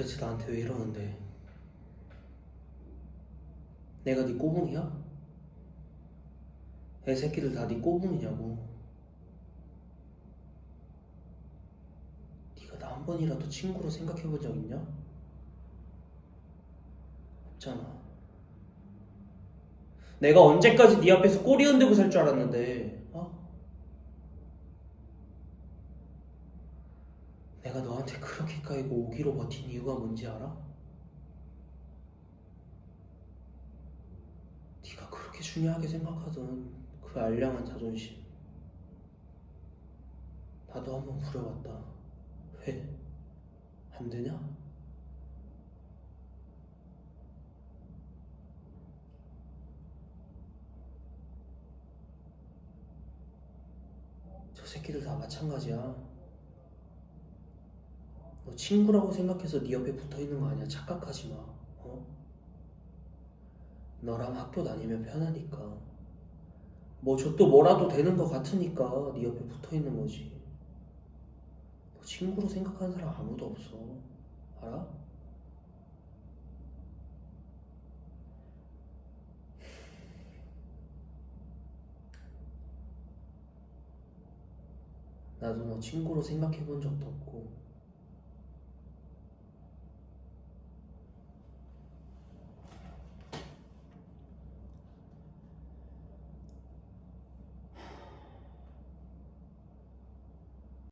도대체 나한테 왜 이러는데? 내가 네 꼬붕이야? 애 새끼들 다 네 꼬붕이냐고. 네가 나 한 번이라도 친구로 생각해 본 적 있냐? 없잖아. 내가 언제까지 네 앞에서 꼬리 흔들고 살 줄 알았는데, 어? 내가 너한테 그렇게 까이고 오기로 버틴 이유가 뭔지 알아? 네가 그렇게 중요하게 생각하던 그 알량한 자존심 나도 한번 부려봤다 왜? 안 되냐? 저 새끼들 다 마찬가지야 너 친구라고 생각해서 네 옆에 붙어 있는 거 아니야. 착각하지 마. 어? 너랑 학교 다니면 편하니까. 뭐저또 뭐라도 되는 거 같으니까 네 옆에 붙어 있는 거지. 너 친구로 생각하는 사람 아무도 없어. 알아? 나도 너 친구로 생각해 본 적도 없고